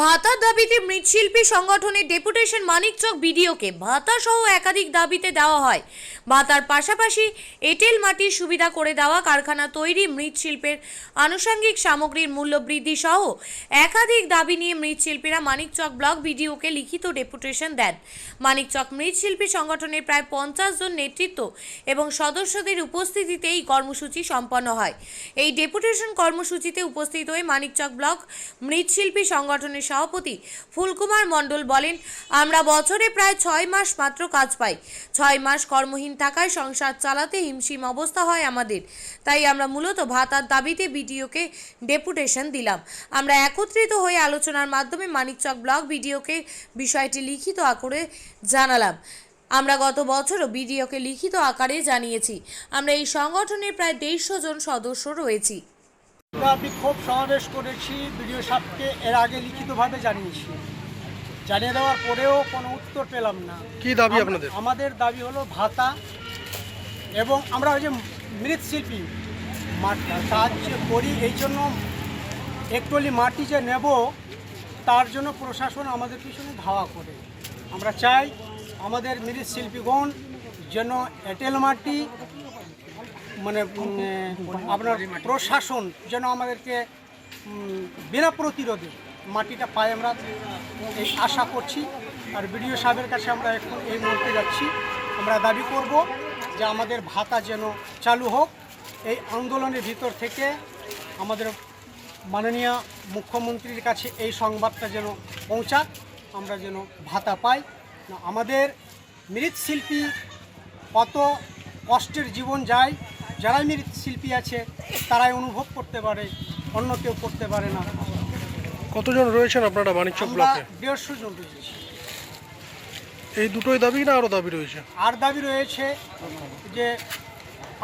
ভাতার দাবিতে মৃৎশিল্পী সংগঠনের ডেপুটেশন মানিকচক বিডিওকে ভাতা সহ একাধিক দাবিতে দেওয়া হয়। ভাতার পাশাপাশি এঁটেল মাটির সুবিধা করে দেওয়া কারখানা তৈরি মৃৎশিল্পের আনুষঙ্গিক সামগ্রীর মূল্য বৃদ্ধি সহ একাধিক দাবি নিয়ে মৃৎশিল্পীরা মানিকচক ব্লক বিডিওকে লিখিত ডেপুটেশন দেন। মানিকচক মৃৎশিল্পী সংগঠনের প্রায় পঞ্চাশ জন নেতৃত্ব এবং সদস্যদের উপস্থিতিতে এই কর্মসূচি সম্পন্ন হয়। এই ডেপুটেশন কর্মসূচিতে উপস্থিত হয়ে মানিকচক ব্লক মৃৎশিল্পী সংগঠনের সভাপতি ফুলকুমার মণ্ডল বলেন, আমরা বছরে প্রায় ছয় মাস মাত্র কাজ পাই। ছয় মাস কর্মহীন থাকায় সংসার চালাতে হিমশিম অবস্থা হয় আমাদের। তাই আমরা মূলত ভাতার দাবিতে বিডিওকে ডেপুটেশন দিলাম। আমরা একত্রিত হয়ে আলোচনার মাধ্যমে মানিকচক ব্লক বিডিওকে বিষয়টি লিখিত আকারে জানালাম। আমরা গত বছরও বিডিওকে লিখিত আকারে জানিয়েছি। আমরা এই সংগঠনের প্রায় দেড়শো জন সদস্য রয়েছি। আমরা বিক্ষোভ সমাবেশ করেছি বিডিও সাহেবকে এর আগে লিখিতভাবে জানিয়েছি। জানিয়ে দেওয়ার পরেও কোনো উত্তর পেলাম না। কি দাবি আপনাদের? আমাদের দাবি হলো ভাতা এবং আমরা ওই যে মৃৎশিল্পী মাঠ কাজ যে করি এই জন্য একটলি মাটি যে নেব তার জন্য প্রশাসন আমাদের পিছনে ধাওয়া করে। আমরা চাই আমাদের মৃৎশিল্পীগণ যেন এঁটেল মাটি মানে আপনার প্রশাসন যেন আমাদেরকে বিনা প্রতিরোধে মাটিটা পায় আমরা, এই আশা করছি। আর বিডিও সাহেবের কাছে আমরা এখন এই মুহূর্তে যাচ্ছি। আমরা দাবি করব যে আমাদের ভাতা যেন চালু হোক। এই আন্দোলনের ভিতর থেকে আমাদের মাননীয় মুখ্যমন্ত্রীর কাছে এই সংবাদটা যেন পৌঁছাক, আমরা যেন ভাতা পাই। আমাদের মৃৎশিল্পী কত কষ্টের জীবন যায় যারাই মৃৎশিল্পী আছে তারাই অনুভব করতে পারে অন্য কেউ করতে পারে না। কতজন রয়েছেন আপনারা ব্লকে? দেড়শো জন রয়েছি। এই দুটোই দাবি না আরও দাবি রয়েছে? আর দাবি রয়েছে যে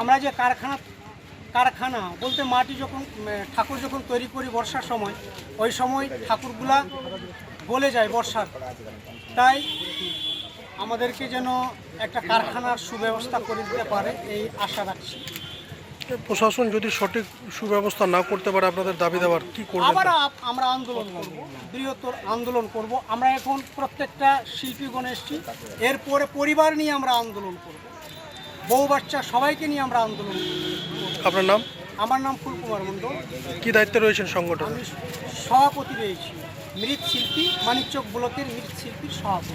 আমরা যে কারখানা কারখানা বলতে মাটি যখন ঠাকুর যখন তৈরি করি বর্ষার সময় ওই সময় ঠাকুরগুলা গলে যায় বর্ষার। তাই আমাদেরকে যেন একটা কারখানার সুব্যবস্থা করে দিতে পারে এই আশা রাখছি। প্রশাসন যদি সঠিক সুব্যবস্থা না করতে পারে আপনাদের দাবি দেওয়ার কি করবেন? আবার আমরা আন্দোলন করব বৃহত্তর আন্দোলন করব। আমরা এখন প্রত্যেকটা শিল্পীগণ এসছি। এরপরে পরিবার নিয়ে আমরা আন্দোলন করব। বউ বাচ্চা সবাইকে নিয়ে আমরা আন্দোলন করব। আপনার নাম? আমার নাম ফুলকুমার মণ্ডল। কি দায়িত্বে রয়েছেন সংগঠন? আমি সভাপতি রয়েছি। মৃৎশিল্পী মানিকচক ব্লকের মৃৎশিল্পীর সভাপতি।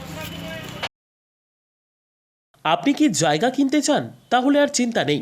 আপনি কি জায়গা কিনতে চান? তাহলে আর চিন্তা নেই।